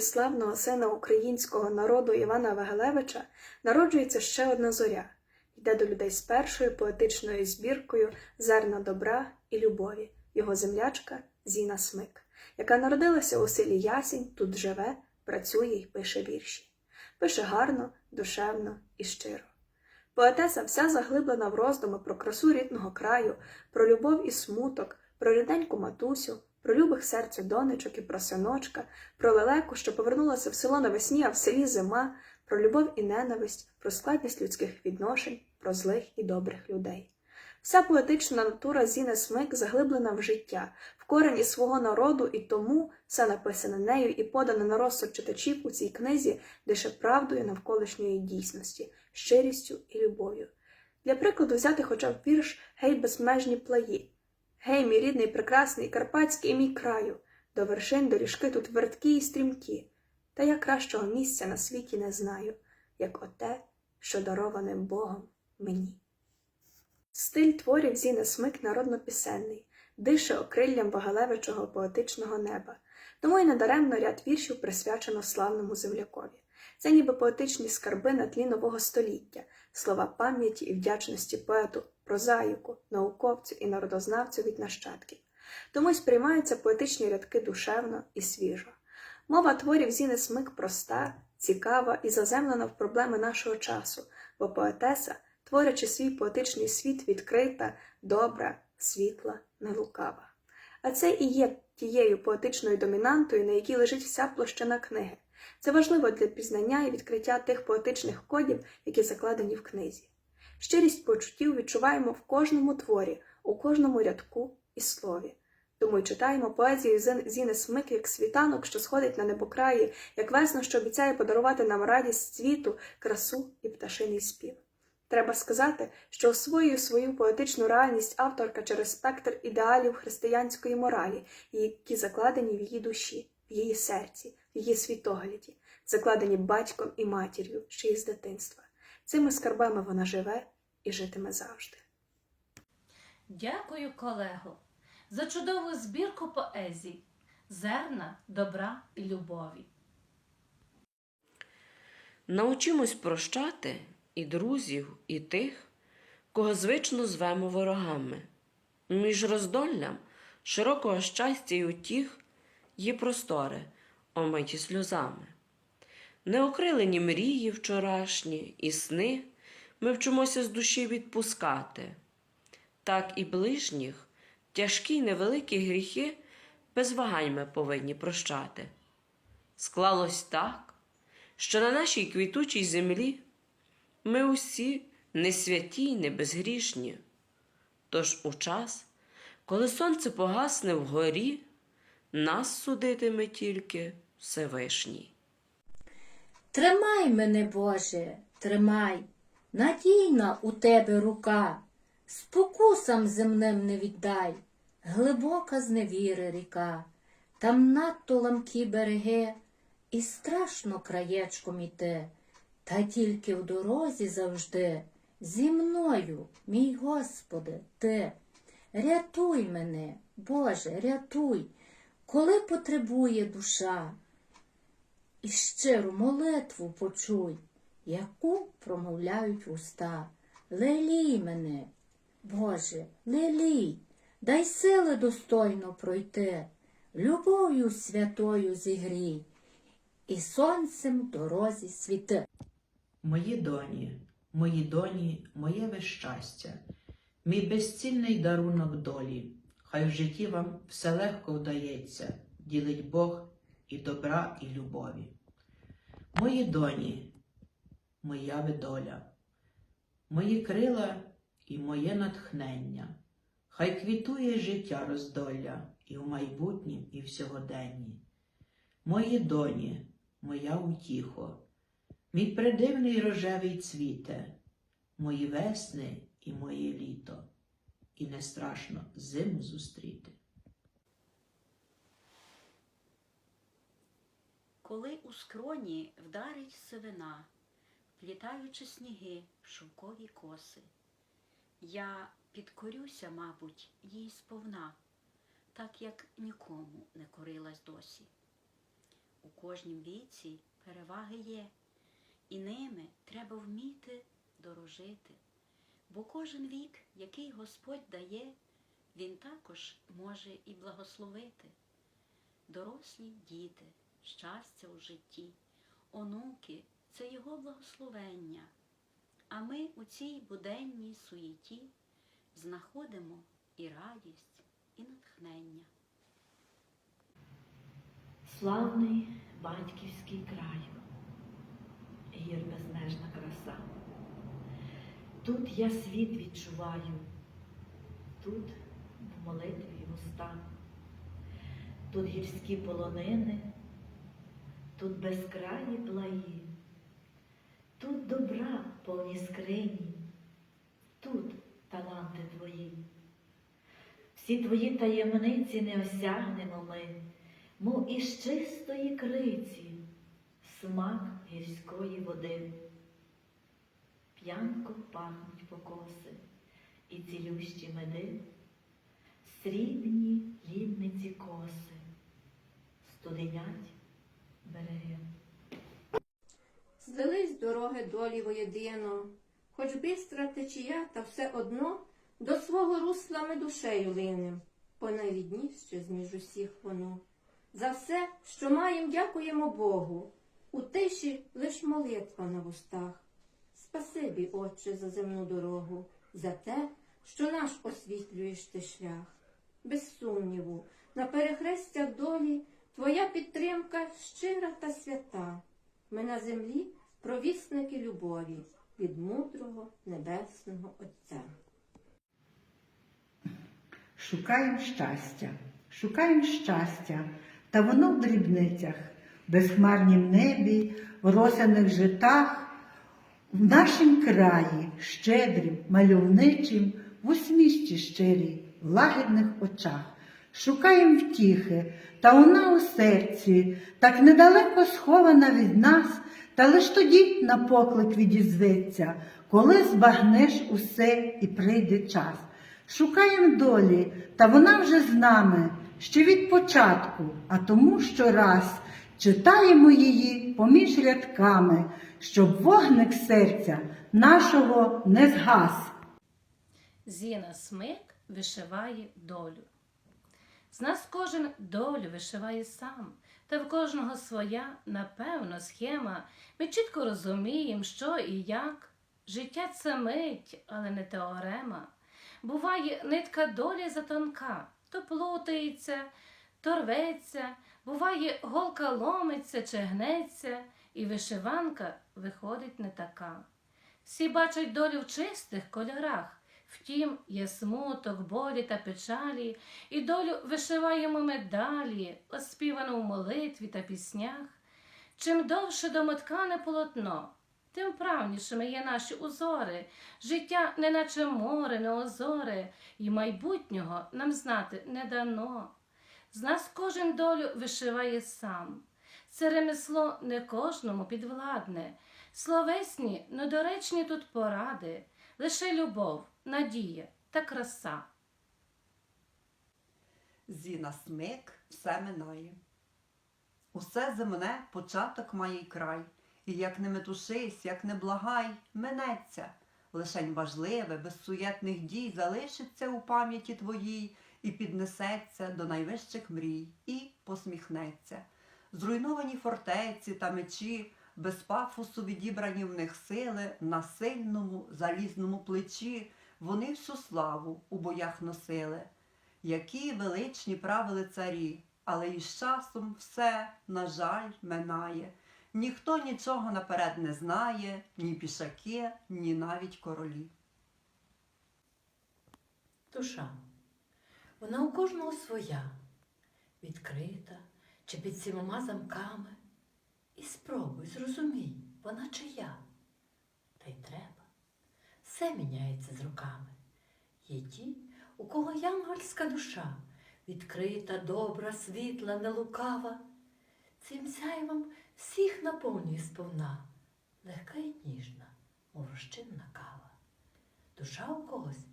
славного сина українського народу Івана Вагелевича народжується ще одна зоря, йде до людей з першою поетичною збіркою Зерна добра і любові, його землячка Зіна Смик, яка народилася у селі Ясінь, тут живе, працює і пише вірші. Пише гарно, душевно і щиро. Поетеса вся заглиблена в роздуми про красу рідного краю, про любов і смуток, про рідненьку матусю, про любих серцю донечок і про синочка, про лелеку, що повернулася в село навесні, а в селі зима, про любов і ненависть, про складність людських відношень, про злих і добрих людей. Вся поетична натура Зіни Смик заглиблена в життя, в корені свого народу, і тому все написане нею і подане на розсуд читачів у цій книзі дише правдою навколишньої дійсності, щирістю і любов'ю. Для прикладу взяти хоча б вірш Гей, безмежні плаї. Гей, мій рідний, прекрасний, карпатський мій краю, до вершин доріжки тут верткі й стрімкі, та я кращого місця на світі не знаю, як оте, що дароване Богом мені. Стиль творів Зіни Смик народно-пісенний, дише окриллям Вагалевичого поетичного неба, тому й недаремно ряд віршів присвячено славному землякові. Це ніби поетичні скарби на тлі нового століття, слова пам'яті і вдячності поету, прозаїку, науковцю і народознавцю від нащадків. Тому й сприймаються поетичні рядки душевно і свіжо. Мова творів Зіни Смик проста, цікава і заземлена в проблеми нашого часу, бо поетеса, творячи свій поетичний світ, відкрита, добра, світла, нелукава. А це і є тією поетичною домінантою, на якій лежить вся площина книги. Це важливо для пізнання і відкриття тих поетичних кодів, які закладені в книзі. Щирість почуттів відчуваємо в кожному творі, у кожному рядку і слові. Тому й читаємо поезію Зін- Зіни Смик як світанок, що сходить на небокраї, як весну, що обіцяє подарувати нам радість світу, красу і пташиний спів. Треба сказати, що освоює свою поетичну реальність авторка через спектр ідеалів християнської моралі, які закладені в її душі, в її серці, в її світогляді, закладені батьком і матір'ю ще із дитинства. Цими скарбами вона живе і житиме завжди. Дякую, колего, за чудову збірку поезій, зерна, добра і любові. Научимось прощати і друзів, і тих, кого звично звемо ворогами. Між роздоллям широкого щастя й утіх є простори, омиті сльозами. Неокрилені мрії вчорашні і сни ми вчимося з душі відпускати. Так і ближніх, тяжкі й невеликі гріхи без вагань ми повинні прощати. Склалось так, що на нашій квітучій землі ми усі не святі й не безгрішні. Тож у час, коли сонце погасне вгорі, нас судитиме тільки Всевишній. Тримай мене, Боже, тримай, надійна у тебе рука, спокусам земним не віддай, глибока зневіри ріка, там надто ламкі береги, і страшно краєчком іти, та тільки в дорозі завжди зі мною, мій Господи, ти. Рятуй мене, Боже, рятуй, коли потребує душа і щиру молитву почуй, яку промовляють уста. Лелій мене, Боже, лелій, дай сили достойно пройти, любов'ю святою зігрій, і сонцем дорозі світи. Мої доні, мої доні, моє ви щастя, мій безцінний дарунок долі. Хай в житті вам все легко вдається, ділить Бог і добра, і любові. Мої доні, моя ви доля, мої крила і моє натхнення. Хай квітує життя роздолля і в майбутнім, і в сьогоденні. Мої доні, моя утіхо, Мій придивний рожевий цвіте, мої весни і моє літо, і не страшно зиму зустріти. Коли у скроні вдарить сивина, плітаючи сніги в шовкові коси, я підкорюся, мабуть, їй сповна, так як нікому не корилась досі. у кожнім віці переваги є, і ними треба вміти дорожити. Бо кожен вік, який Господь дає, Він також може і благословити. Дорослі діти, щастя у житті, онуки це Його благословення. А ми у цій буденній суєті знаходимо і радість, і натхнення. Славний батьківський краю, гір безмежна краса. Тут я світ відчуваю, тут в молитві уста, тут гірські полонини, тут безкраї плаї, тут добра повні скрині, тут таланти твої. Всі твої таємниці не осягнемо ми мов із чистої криці, смак гірської води. П'янко пахнуть покоси і цілющі меди, срібні лідниці коси, студенять береги. Злились дороги долі воєдино, хоч бистра течія, та все одно до свого русла ми душею линем, бо найрідніше з між усіх воно. За все, що маєм, дякуємо Богу, у тиші лиш молитва на вустах. Спасибі, Отче, за земну дорогу, за те, що наш освітлюєш ти шлях. Без сумніву, на перехрестях долі твоя підтримка щира та свята. Ми на землі провісники любові від мудрого небесного Отця. Шукаємо щастя, шукаємо щастя, та воно в дрібницях, безхмарнім небі, в росяних житах, в нашім краї, щедрім, мальовничим, в усмішці щирій, в лагідних очах. Шукаємо втіхи, та вона у серці, так недалеко схована від нас, та лиш тоді на поклик відізветься, коли збагнеш усе і прийде час. Шукаємо долі, та вона вже з нами ще від початку, а тому щораз читаємо її поміж рядками, щоб вогник серця нашого не згас. Зіна Смик вишиває долю. З нас кожен долю вишиває сам, та в кожного своя, напевно, схема. Ми чітко розуміємо, що і як. Життя це мить, але не теорема. Буває, нитка долі затонка, то плутається, то рветься, буває, голка ломиться чи гнеться, і вишиванка виходить не така. Всі бачать долю в чистих кольорах, втім, є смуток, болі та печалі, і долю вишиваємо ми далі, оспівану в молитві та піснях. Чим довше домоткане полотно, тим правнішими є наші узори, життя неначе море, не озоре, і майбутнього нам знати не дано. З нас кожен долю вишиває сам. Це ремесло не кожному підвладне. Словесні, недоречні тут поради, лише любов, надія та краса. Зіна смик все минає. Усе земне початок має й край, і як не метушись, як не благай, минеться. Лишень важливе, без суєтних дій залишиться у пам'яті твоїй і піднесеться до найвищих мрій, і посміхнеться. Зруйновані фортеці та мечі, без пафосу відібрані в них сили, на сильному залізному плечі вони всю славу у боях носили. Які величні правили царі, але із часом все, на жаль, минає. Ніхто нічого наперед не знає, ні пішаки, ні навіть королі. Душа. Вона у кожного своя, відкрита чи під сімома замками. І спробуй, зрозумій, вона чия. Та й треба. Все міняється з роками. Є ті, у кого янгольська душа, відкрита, добра, світла, нелукава. Цим сяйвом всіх наповнює сповна, легка й ніжна, мов розчинна кава. Душа у когось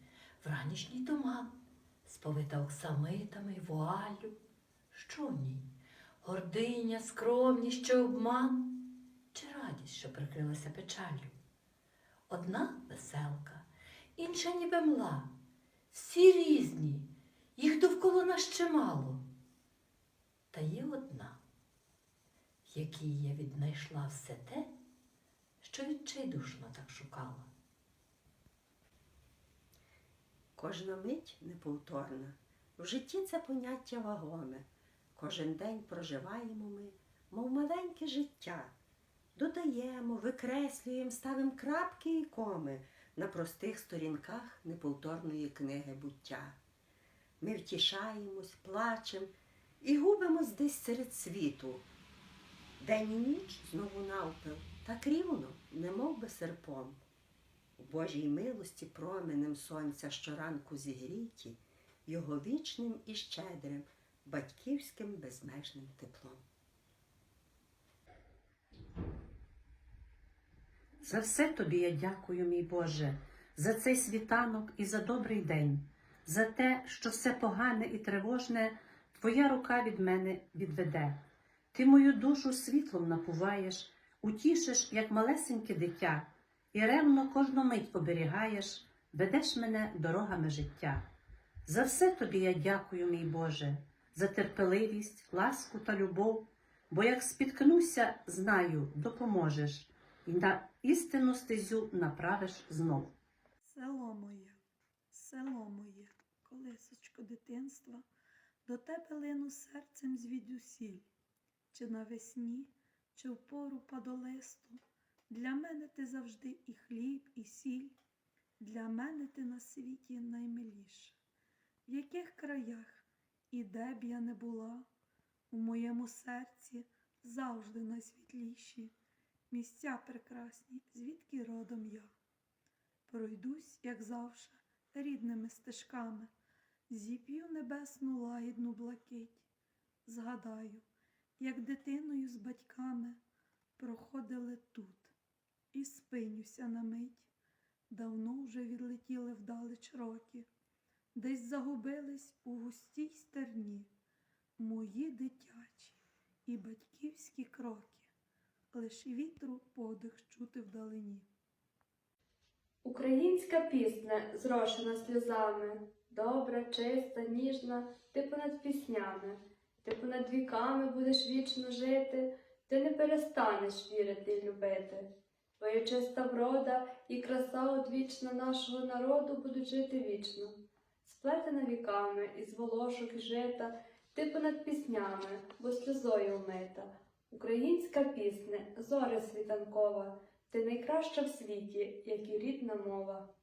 вранішній туман, сповита оксамитами й вуаллю. Що в ній? гординя, скромність чи обман, чи радість, що прикрилася печаллю. Одна веселка, інша ніби мла, всі різні, їх довкола нас чимало. Та є одна, в якій я віднайшла все те, що відчайдушно так шукала. Кожна мить неповторна. В житті це поняття вагоме. Кожен день проживаємо ми, мов маленьке життя. Додаємо, викреслюємо, ставимо крапки і коми на простих сторінках неповторної книги буття. Ми втішаємось, плачемо і губимось десь серед світу. День і ніч знову навпил, так рівно, немов би серпом. Божій милості променем сонця щоранку зігріті, його вічним і щедрим, батьківським безмежним теплом. За все тобі я дякую, мій Боже, за цей світанок і за добрий день, за те, що все погане і тривожне Твоя рука від мене відведе. Ти мою душу світлом напуваєш, утішиш, як малесеньке дитя, і ревно кожну мить оберігаєш, ведеш мене дорогами життя. За все тобі я дякую, мій Боже, за терпеливість, ласку та любов, бо як спіткнуся, знаю, допоможеш і на істинну стезю направиш знов. Село моє, село моє, колисочко дитинства, до тебе лину серцем звідусіль, чи навесні, чи в пору падолисту. Для мене ти завжди і хліб, і сіль, для мене ти на світі наймиліша. В яких краях і де б я не була, у моєму серці завжди найсвітліші місця прекрасні, звідки родом я. Пройдусь, як завше, рідними стежками, зіп'ю небесну лагідну блакить, згадаю, як дитиною з батьками проходили тут, і спинюся на мить. Давно вже відлетіли вдалеч роки, десь загубились у густій стерні мої дитячі і батьківські кроки, лиш вітру подих чути вдалині. Українська пісня, зрошена сльозами, добра, чиста, ніжна, ти понад піснями, ти понад віками будеш вічно жити, ти не перестанеш вірити й любити. Твоя чиста врода і краса одвічна нашого народу будуть жити вічно. Сплетена віками із волошок і жита, ти понад піснями, бо сльозою вмита. Українська пісня, зоря світанкова, ти найкраща в світі, як і рідна мова.